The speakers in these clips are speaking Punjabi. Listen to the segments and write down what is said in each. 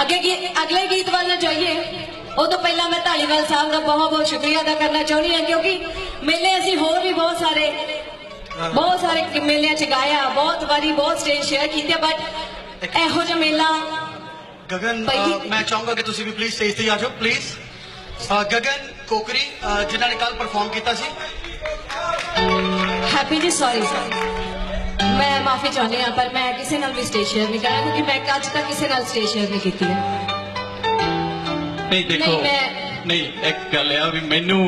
ਅੱਗੇ ਅਗਲੇ ਗੀਤ ਵੱਲ ਜਾਈਏ। ਉਹ ਤੋਂ ਪਹਿਲਾਂ ਮੈਂ ਢਾਲੀਵਾਲ ਸਾਹਿਬ ਦਾ ਬਹੁਤ ਬਹੁਤ ਸ਼ੁਕਰੀਆ ਅਦਾ ਕਰਨਾ ਚਾਹੁੰਦੀ ਹਾਂ ਕਿਉਂਕਿ ਮੇਲੇ ਅਸੀਂ ਹੋਰ ਵੀ ਬਹੁਤ ਸਾਰੇ ਬਹੁਤ ਸਾਰੇ ਕਿ- ਮੇਲਿਆਂ 'ਚ ਗਾਇਆ ਬਹੁਤ ਵਾਰੀ ਬਹੁਤ ਸਟੇਜ ਸ਼ੇਅਰ ਕੀਤੇ ਬਟ ਇਹੋ ਜਿਹਾ ਮੇਲਾ ਗਗਨ। ਮੈਂ ਚਾਹੂੰਗਾ ਕਿ ਤੁਸੀਂ ਵੀ ਪਲੀਜ਼ ਸਟੇਜ ਤੇ ਆ ਜਾਓ ਪਲੀਜ਼ ਗਗਨ ਕੋਕਰੀ ਜਿਨ੍ਹਾਂ ਨੇ ਕੱਲ ਪਰਫਾਰਮ ਕੀਤਾ ਸੀ। ਹੈਪੀ ਜੀ ਸੌਰੀ ਮੈਂ ਮਾਫੀ ਚਾਹੁੰਦੀ ਹਾਂ ਪਰ ਮੈਂ ਕਿਸੇ ਨਾਲ ਵੀ ਸਟੇਜ ਸ਼ੇਅਰ ਨਹੀਂ ਕਰਾਂ ਕਿਉਂਕਿ ਮੈਂ ਅੱਜ ਤੱਕ ਕਿਸੇ ਨਾਲ ਸਟੇਜ ਸ਼ੇਅਰ ਨਹੀਂ ਕੀਤੀ ਹੈ। ਨਹੀਂ ਦੇਖੋ ਨਹੀਂ, ਇੱਕ ਗੱਲ ਆ ਵੀ ਮੈਨੂੰ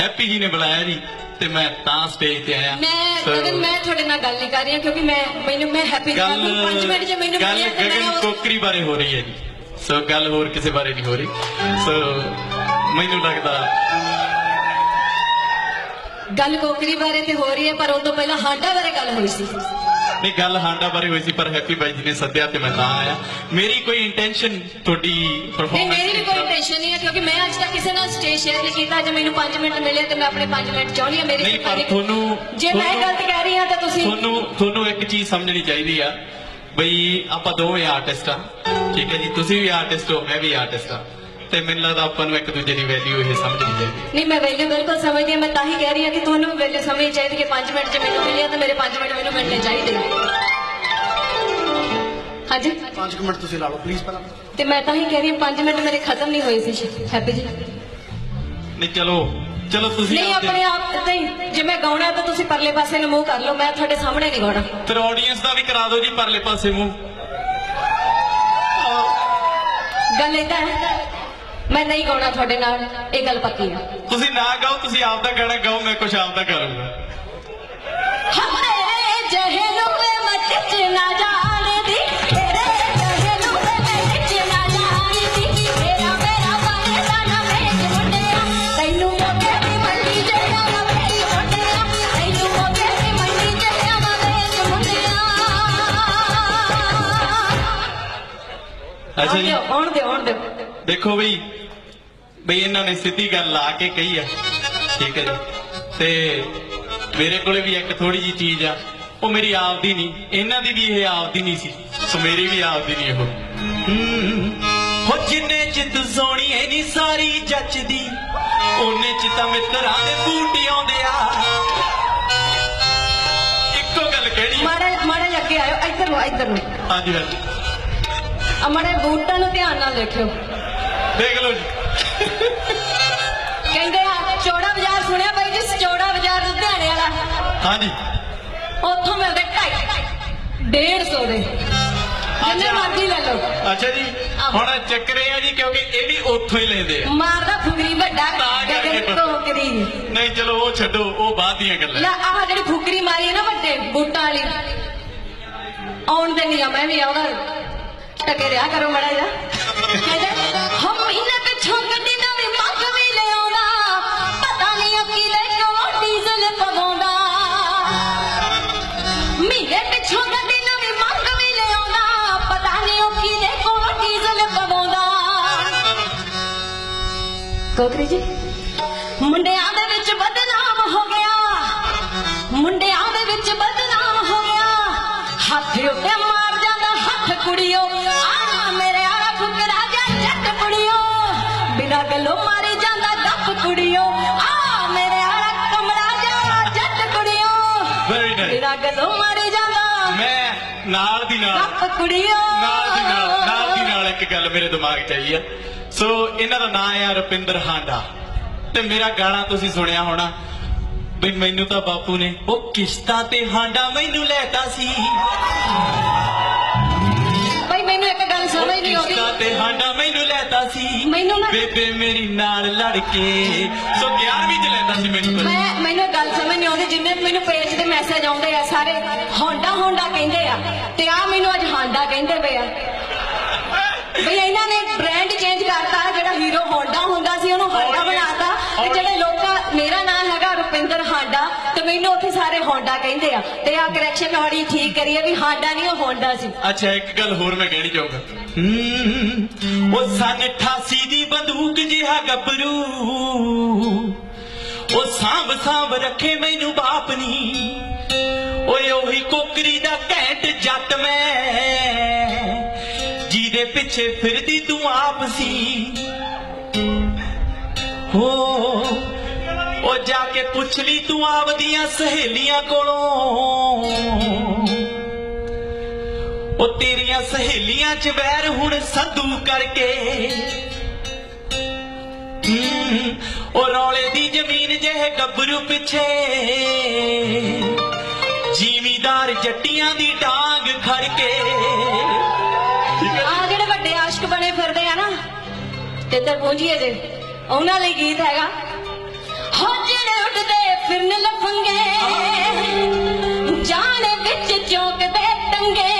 ਹੈਪੀ ਜੀ ਨੇ ਬੁਲਾਇਆ ਜੀ ਤੇ ਮੈਂ ਤਾਂ ਸਟੇਜ ਤੇ ਆਇਆ। ਮੈਂ ਗਗਨ ਮੈਂ ਤੁਹਾਡੇ ਨਾਲ ਗੱਲ ਨਹੀਂ ਕਰ ਰਹੀ ਹਾਂ ਕਿਉਂਕਿ ਮੈਂ ਮੈਨੂੰ ਮੈਂ ਹੈਪੀ ਦੀ ਗੱਲ 5 ਮਿੰਟ ਜੇ ਮੈਨੂੰ ਗੱਲ ਗਗਨ ਕੋਕਰੀ ਬਾਰੇ ਹੋ ਰਹੀ ਹੈ ਜੀ। ਸੋ ਗੱਲ ਹੋਰ ਕਿਸੇ ਬਾਰੇ ਨਹੀਂ ਹੋ ਰਹੀ। ਸੋ ਮੈਨੂੰ ਲੱਗਦਾ ਗੱਲ ਕੋਕਰੀ ਬਾਰੇ ਤੇ ਹੋ ਰਹੀ ਹੈ ਪਰ ਉਹ ਤੋਂ ਪਹਿਲਾਂ ਹਾਂਡਾ ਬਾਰੇ ਗੱਲ ਹੋਈ ਸੀ। ਨਹੀਂ ਗੱਲ ਹਾਂਡਾ ਬਾਰੇ ਹੋਈ ਸੀ ਪਰ ਹੈਪੀ ਬਾਈ ਜੀ ਨੇ ਸੱਦਿਆ ਤੇ ਮੈਂ ਤਾਂ ਆਇਆ। ਮੇਰੀ ਕੋਈ ਇੰਟੈਂਸ਼ਨ ਤੁਹਾਡੀ ਨਹੀਂ ਪਰਫਾਰਮੈਂਸ ਮੇਰੀ ਵੀ ਕੋਈ ਟੈਨਸ਼ਨ ਨਹੀਂ ਹੈ ਕਿਉਂਕਿ ਮੈਂ ਅੱਜ ਤੱਕ ਕਿਸੇ ਨਾਲ ਸਟੇਜ ਸ਼ੇਅਰ ਨਹੀਂ ਕੀਤਾ। ਜੇ ਮੈਨੂੰ 5 ਮਿੰਟ ਮਿਲੇ ਤੇ ਮੈਂ ਆਪਣੇ 5 ਮਿੰਟ ਚਾਹੁੰਦੀ ਹਾਂ ਮੇਰੀ ਨਹੀਂ ਪਰ ਤੁਹਾਨੂੰ ਜੇ ਮੈਂ ਤੁਹਾਨੂੰ- ਗਲਤ ਕਹਿ ਰਹੀ ਹਾਂ ਤਾਂ ਤੁਸੀਂ ਤੁਹਾਨੂੰ ਤੁਹਾਨੂੰ ਇੱਕ ਚੀਜ਼ ਸਮਝਣੀ ਚਾਹੀਦੀ ਆ ਬਈ ਆਪਾਂ ਦੋਵੇਂ ਆਰਟਿਸਟ ਆ। ਠੀਕ ਹੈ ਜੀ ਤੁਸੀਂ ਵੀ ਆਰਟਿਸਟ ਹੋ ਮੈਂ ਵੀ ਆਰਟਿਸਟ ਆ। ਤੇ ਮੈਨੂੰ ਲੱਗਦਾ ਆਪਾਂ ਨੂੰ ਇੱਕ ਦੂਜੇ ਦੀ ਵੈਲਿਊ ਇਹ ਸਮਝਣੀ ਚਾਹੀਦੀ ਨਹੀਂ ਮੈਂ ਵੈਲਿਊ ਬਿਲਕੁਲ ਸਮਝਦੀ ਹਾਂ ਮੈਂ ਤਾਂ ਹੀ ਕਹਿ ਰਹੀ ਹਾਂ ਕਿ ਤੁਹਾਨੂੰ ਵੀ ਵੈਲਿਊ ਸਮਝਣੀ ਚਾਹੀਦੀ ਕਿ 5 ਮਿੰਟ ਜੇ ਮੈਨੂੰ ਮਿਲਿਆ ਤਾਂ ਮੇਰੇ 5 ਮਿੰਟ ਮੈਨੂੰ ਮਿਲਣੇ ਚਾਹੀਦੇ ਹਾਂਜੀ? 5 ਮਿੰਟ ਤੁਸੀਂ ਲਾ ਲਓ ਪਲੀਜ਼ ਪਹਿਲਾਂ। ਤੇ ਮੈਂ ਤਾਂ ਹੀ ਕਹਿ ਰਹੀ ਹਾਂ 5 ਮਿੰਟ ਮੇਰੇ ਖਤਮ ਨਹੀਂ ਹੋਏ ਸੀ ਹੈਪੀ ਜੀ। ਨਹੀਂ ਚਲੋ ਚਲੋ ਤੁਸੀਂ ਨਹੀਂ ਆਪਣੇ ਆਪ ਨਹੀਂ ਜੇ ਮੈਂ ਗਾਉਣਾ ਤਾਂ ਤੁਸੀਂ ਪਰਲੇ ਪਾਸੇ ਨੂੰ ਮੂੰਹ ਕਰ ਲਓ ਮੈਂ ਤੁਹਾਡੇ ਸਾਹਮਣੇ ਨਹੀਂ ਗਾਉਣਾ। ਫਿਰ ਆਡੀਅנס ਦਾ ਵੀ ਕਰਾ ਦਿਓ ਜੀ ਪਰਲੇ ਪਾਸੇ ਮੂੰਹ। ਗੱਲ ਏਦਾਂ ਹੈ ਮੈਂ ਨਹੀਂ ਗਾਉਣਾ ਤੁਹਾਡੇ ਨਾਲ ਇਹ ਗੱਲ ਪੱਕੀ ਆ ਤੁਸੀਂ ਨਾ ਗਾਓ ਤੁਸੀਂ ਆਪ ਦਾ ਗਾਣਾ ਗਾਓ ਮੈਂ ਕੁਝ ਆਪ ਦਾ ਕਰੂੰਗਾ ਹਮਰੇ ਜਹਨੋਂ ਮੈਂ ਮੱਚ ਨਾ ਜਾਣਦੀ ਤੇਰੇ ਜਹਨੋਂ ਮੈਂ ਮੱਚ ਨਾ ਜਾਣਦੀ ਮੇਰਾ ਮੇਰਾ ਬਣਦਾ ਨਾ ਵੇਚ ਮੁੰਡਿਆ। ਤੈਨੂੰ ਮੋਕੇ ਦੀ ਮੰਡੀ ਜਿਹੜਾ ਨਾ ਵੇਚ ਮੁੰਡਿਆ। ਤੈਨੂੰ ਮੋਕੇ ਦੀ ਮੰਡੀ ਜਿਹੜਾ ਨਾ ਵੇਚ ਮੁੰਡਿਆ। ਅੱਛਾ ਜੀ। ਆਉਣ ਦਿਓ ਆਉਣ ਦਿਓ ਦੇਖੋ ਬਈ ਬਈ ਇਹਨਾਂ ਨੇ ਸਿੱਧੀ ਗੱਲ ਲਾ ਕੇ ਕਹੀ ਆ। ਠੀਕ ਹੈ ਜੀ। ਤੇ ਮੇਰੇ ਕੋਲੇ ਵੀ ਇੱਕ ਥੋੜੀ ਜੀ ਚੀਜ਼ ਆ। ਉਹ ਮੇਰੀ ਆਪਦੀ ਨਹੀਂ। ਇਹਨਾਂ ਦੀ ਵੀ ਇਹ ਆਪਦੀ ਨਹੀਂ ਸੀ। ਸੋ ਮੇਰੀ ਵੀ ਆਪਦੀ ਨਹੀਂ ਉਹ। ਹੂੰ। ਜਿੰਨੇ ਚਿੱਤ ਸੋਹਣੀਏ ਨਹੀਂ ਸਾਰੀ ਜੱਚਦੀ। ਉਹਨੇ ਚ ਤਾਂ ਮਿੱਤਰਾਂ ਦੇ ਬੂਟ ਆਉਂਦੇ ਆ। ਇੱਕੋ ਗੱਲ ਕਹਿਣੀ ਮਾੜੇ ਜਿਹੇ ਅੱਗੇ ਆਇਓ। ਇੱਧਰ ਨੂੰ ਇੱਧਰ ਨੂੰ। ਹਾਂਜੀ ਹਾਂਜੀ। ਮਾੜੇ ਬੂਟਾਂ ਨੂੰ ਧਿਆਨ ਨਾਲ ਦੇਖਿਓ। ਦੇਖ ਲਓ ਜੀ। ਕਹਿੰਦੇ ਆ ਚੌੜਾ ਬਾਜ਼ਾਰ ਸੁਣਿਆ ਬਾਈ ਜੀ ਚੌੜਾ ਬਾਜ਼ਾਰ ਲੁਧਿਆਣੇ ਵਾਲਾ। ਹਾਂਜੀ। ਉੱਥੋਂ ਮਿਲਦੇ ਢਾਈ 150 ਦੇ। ਜਿੰਨੇ ਮਰਜ਼ੀ ਲੈ ਲਓ। ਅੱਛਾ ਜੀ ਹੁਣ ਚੱਕਰ ਇਹ ਆ ਜੀ ਕਿਉਂਕਿ ਇਹ ਵੀ ਉੱਥੋਂ ਹੀ ਲੈਂਦੇ ਆ। ਮਾਰਦਾ ਫੁਗਰੀ ਵੱਡਾ ਗਗਨ ਟੋਕਰੀ ਨਹੀਂ। ਚਲੋ ਉਹ ਛੱਡੋ ਉਹ ਬਾਅਦ ਦੀਆਂ ਗੱਲਾਂ। ਲੈ ਆਹ ਜਿਹੜੀ ਫੁਗਰੀ ਮਾਰੀ ਹੈ ਨਾ ਵੱਡੇ ਬੂਟਾਂ ਵਾਲੀ। ਆਉਣ ਦੇ ਨਹੀਂ ਆ ਮੈਂ ਵੀ ਆਉਣਾ ਟਕੇ ਰਿਆ ਕਰੋ ਮੜਾ ਜਾ ਕਹਿੰਦੇ ਹਮ ਕੋਕਰੀ ਜੀ? ਮੁੰਡਿਆਂ ਦੇ ਵਿੱਚ ਬਦਨਾਮ ਹੋ ਗਿਆ। ਮੁੰਡਿਆਂ ਦੇ ਵਿੱਚ ਬਦਨਾਮ ਹੋ ਗਿਆ। ਹੱਥ ਉੱਤੇ ਮਾਰ ਜਾਂਦਾ ਹੱਥ ਕੁੜੀਓ। ਆ ਮੇਰੇ ਆਲਾ ਫੁਕਰਾ ਜਾ ਜੱਟ ਕੁੜੀਓ। ਬਿਨਾ ਗੱਲੋਂ ਮਾਰੀ ਜਾਂਦਾ ਗੱਪ ਕੁੜੀਓ। ਆ ਮੇਰੇ ਆਲਾ ਕਮਲਾ ਜਾ ਜੱਟ ਕੁੜੀਓ। ਵੈਰੀ ਨਾਈਸ ਬਿਨਾ ਗੱਲੋਂ ਮਾਰੀ ਜਾਂਦਾ ਮੈਂ ਨਾਲ ਦੀ ਨਾਲ ਗੱਪ ਕੁੜੀਓ। ਨਾਲ ਦੀ ਨਾਲ ਨਾਲ ਦੀ ਨਾਲ ਇੱਕ ਗੱਲ ਮੇਰੇ ਦਿਮਾਗ 'ਚ ਆਈ ਆ। ਸੋ ਇਹਨਾਂ ਦਾ ਨਾਮ ਆ ਰੁਪਿੰਦਰ ਹਾਂਡਾ। ਤੇ ਮੇਰਾ ਗਾਣਾ ਤੁਸੀਂ ਸੁਣਿਆ ਹੋਣਾ ਵੀ ਮੈਨੂੰ ਤਾਂ ਬਾਪੂ ਨੇ ਉਹ ਕਿਸ਼ਤਾਂ ਤੇ ਹਾਂਡਾ ਮੈਨੂੰ ਲੈਤਾ ਸੀ। ਬਈ ਮੈਨੂੰ ਇੱਕ ਗੱਲ ਸਮਝ ਨਹੀਂ ਆਉਂਦੀ। ਕਿਸ਼ਤਾਂ ਤੇ ਹਾਂਡਾ ਮੈਨੂੰ ਲੈਤਾ ਸੀ। ਮੈਨੂੰ ਨਾ- ਬੇਬੇ ਮੇਰੀ ਨਾਲ ਲੜ ਕੇ। ਸੋ 11ਵੀਂ ਚ ਲੈਂਦਾ ਸੀ ਮੈਨੂੰ। ਮੈਂ ਮੈਨੂੰ ਗੱਲ ਸਮਝ ਨਹੀਂ ਆਉਂਦੀ ਜਿੰਨੇ ਮੈਨੂੰ ਪੇਜ ਤੇ ਮੈਸੇਜ ਆਉਂਦੇ ਆ ਸਾਰੇ ਹੋਂਡਾ ਹੋਂਡਾ ਕਹਿੰਦੇ ਆ। ਤੇ ਆ ਮੈਨੂੰ ਅੱਜ ਹਾਂਡਾ ਕਹਿੰਦੇ ਪਏ ਆ। ਬਈ ਇਹਨਾਂ ਨੇ ਬ੍ਰਾਂਡ ਚੇਂਜ ਕਰਤਾ ਜਿਹੜਾ ਹੀਰੋ ਹੋਂਡਾ ਹੁੰਦਾ ਸੀ ਉਹਨੂੰ ਹਾਂਡਾ ਬਣਾਤਾ। ਤੇ ਜਿਹੜੇ ਲੋਕਾਂ ਮੇਰਾ ਨਾਮ ਹੈਗਾ ਰੁਪਿੰਦਰ ਹਾਂਡਾ ਤੇ ਮੈਨੂੰ ਉੱਥੇ ਸਾਰੇ ਹੋਂਡਾ ਕਹਿੰਦੇ ਆ। ਤੇ ਆ ਕਰੈਕਸ਼ਨ ਹੌੜੀ ਠੀਕ ਕਰੀਏ ਵੀ ਹਾਂਡਾ ਨਹੀਂ ਉਹ ਹੋਂਡਾ ਸੀ। ਅੱਛਾ ਇੱਕ ਗੱਲ ਹੋਰ ਮੈਂ ਕਹਿਣੀ ਹਮ, ਉਹ ਸਨ 88 ਦੀ ਬੰਦੂਕ ਜਿਹਾ ਗੱਭਰੂ। ਉਹ ਸਾਂਭ ਸਾਂਭ ਰੱਖੇ ਮੈਨੂੰ ਬਾਪ ਨੀ। ਓਏ ਉਹੀ ਕੋਕਰੀ ਦਾ ਘੈਂਟ ਜੱਟ ਮੈਂ। ਜਿਹਦੇ ਪਿੱਛੇ ਫਿਰਦੀ ਤੂੰ ਆਪ ਸੀ। ਹੋ, ਉਹ ਜਾ ਕੇ ਪੁੱਛ ਲਈ ਤੂੰ ਆਪਦੀਆਂ ਸਹੇਲੀਆਂ ਕੋਲੋਂ। ਉਹ ਤੇਰੀਆਂ ਸਹੇਲੀਆਂ ਚ ਵੈਰ ਹੁਣ ਸੰਧੂ ਕਰਕੇ। ਉਹ ਰੌਲੇ ਦੀ ਜ਼ਮੀਨ ਜਿਹੇ ਗੱਭਰੂ ਪਿੱਛੇ। ਜ਼ਿਮੀਦਾਰ ਜੱਟੀਆਂ ਦੀ ਡਾਂਗ ਖੜ ਕੇ ਆ ਜਿਹੜੇ ਤੇ ਪਹੁੰਚੀਏ ਜੇ। ਉਹਨਾਂ ਲਈ ਗੀਤ ਹੈਗਾ। ਹੋ, ਜਿਹੜੇ ਉੱਡਦੇ ਫਿਰਨ ਲਫੰਗੇ, ਜਾਣ ਵਿੱਚ ਚੌਕਦੇ ਟੰਗੇ।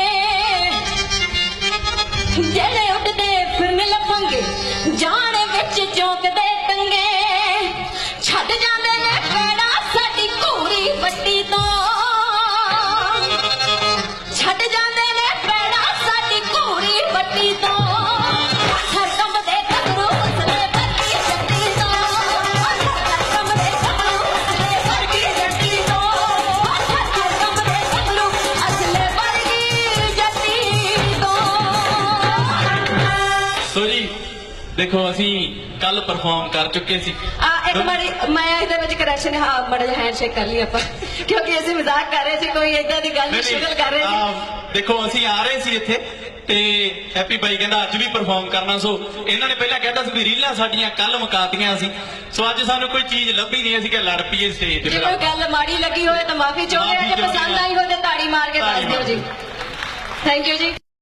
ਦੇਖੋ ਅਸੀਂ ਕੱਲ ਪਰਫਾਰਮ ਕਰ ਚੁੱਕੇ ਸੀ। ਆ ਇੱਕ ਵਾਰੀ ਮੈਂ ਇਹਦੇ ਵਿੱਚ ਕਰੈਕਸ਼ਨ ਹਾਂ ਬੜਾ ਜਿਹਾ ਹੈਂਡਸ਼ੇਕ ਕਰ ਲਈ ਆਪਾਂ। ਕਿਉਂਕਿ ਅਸੀਂ ਮਜ਼ਾਕ ਕਰ ਰਹੇ ਸੀ ਕੋਈ ਏਦਾਂ ਦੀ ਗੱਲ ਨਹੀਂ ਸ਼ੁਗਲ ਕਰ ਰਹੇ ਸੀ। ਦੇਖੋ ਅਸੀਂ ਆ ਰਹੇ ਸੀ ਇੱਥੇ ਤੇ ਹੈਪੀ ਬਾਈ ਕਹਿੰਦਾ ਅੱਜ ਵੀ ਪਰਫਾਰਮ ਕਰਨਾ ਸੋ ਇਹਨਾਂ ਨੇ ਪਹਿਲਾਂ ਕਹਿਤਾ ਸੀ ਵੀ ਰੀਲਾਂ ਸਾਡੀਆਂ ਕੱਲ ਮੁਕਾਤੀਆਂ ਸੀ। ਸੋ ਅੱਜ ਸਾਨੂੰ ਕੋਈ ਚੀਜ਼ ਲੱਭੀ ਨਹੀਂ ਅਸੀਂ ਕਿ ਲੜ ਪਈਏ ਸਟੇਜ ਤੇ ਜੇ ਕੋਈ ਗੱਲ ਮਾੜੀ ਲੱਗੀ ਹੋਏ ਤਾਂ ਮਾਫੀ ਚਾਹੁੰਦੇ ਆ ਜੇ ਪਸੰਦ। ਆਈ ਹੋਵੇ ਤਾਂ ਤਾੜੀ ਮਾਰ ਕੇ ਦੱਸ ਦਿਓ ਜੀ। ਥੈਂਕ ਯੂ ਜੀ।